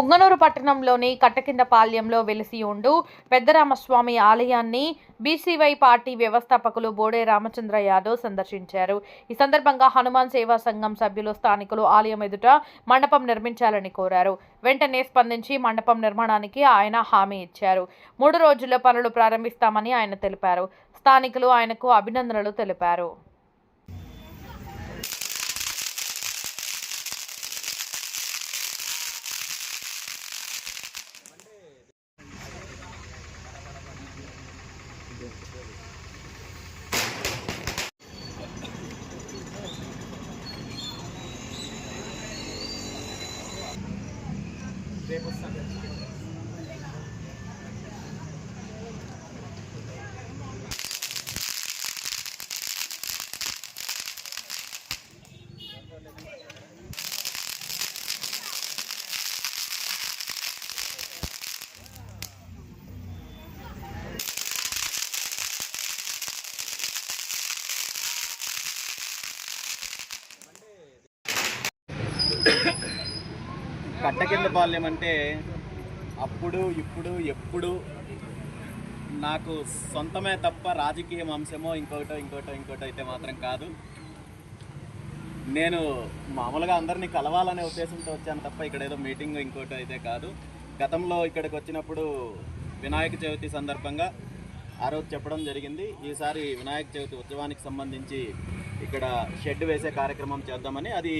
పుంగనూరు పట్టణంలోని కట్టకిందపాల్యంలో వెలిసి ఉండు పెద్దరామస్వామి ఆలయాన్ని బీసీవై పార్టీ వ్యవస్థాపకులు బోడే రామచంద్ర యాదవ్ సందర్శించారు. ఈ సందర్భంగా హనుమాన్ సేవా సంఘం సభ్యులు స్థానికులు ఆలయం ఎదుట మండపం నిర్మించాలని కోరారు. వెంటనే స్పందించి మండపం నిర్మాణానికి ఆయన హామీ ఇచ్చారు. మూడు రోజుల్లో పనులు ప్రారంభిస్తామని ఆయన తెలిపారు. స్థానికులు ఆయనకు అభినందనలు తెలిపారు. రేపు వస్తాను Yeah. కట్ట కింద బాల్యం అంటే అప్పుడు ఇప్పుడు ఎప్పుడు నాకు సొంతమే తప్ప రాజకీయ అంశమో ఇంకోటో ఇంకోటో ఇంకోటో అయితే మాత్రం కాదు. నేను మామూలుగా అందరినీ కలవాలనే ఉద్దేశంతో వచ్చాను తప్ప ఇక్కడ ఏదో మీటింగ్ ఇంకోటో అయితే కాదు. గతంలో ఇక్కడికి వచ్చినప్పుడు వినాయక చవితి సందర్భంగా ఆ రోజు చెప్పడం జరిగింది. ఈసారి వినాయక చవితి ఉత్సవానికి సంబంధించి ఇక్కడ షెడ్ వేసే కార్యక్రమం చేద్దామని అది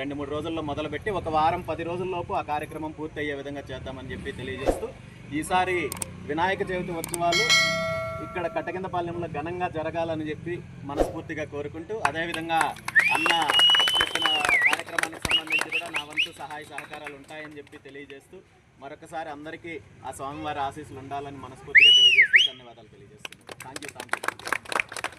రెండు మూడు రోజుల్లో మొదలుపెట్టి ఒక వారం పది రోజుల్లోపు ఆ కార్యక్రమం పూర్తి అయ్యే విధంగా చేద్దామని చెప్పి తెలియజేస్తూ ఈసారి వినాయక చవితి ఉత్సవాలు ఇక్కడ కట్టకిందపాలెంలో ఘనంగా జరగాలని చెప్పి మనస్ఫూర్తిగా కోరుకుంటూ అదేవిధంగా అన్న చెప్పిన కార్యక్రమానికి సంబంధించి కూడా నా వంతు సహాయ సహకారాలు ఉంటాయని చెప్పి తెలియజేస్తూ మరొకసారి అందరికీ ఆ స్వామివారి ఆశీస్సులు ఉండాలని మనస్ఫూర్తిగా తెలియజేస్తూ 三九三九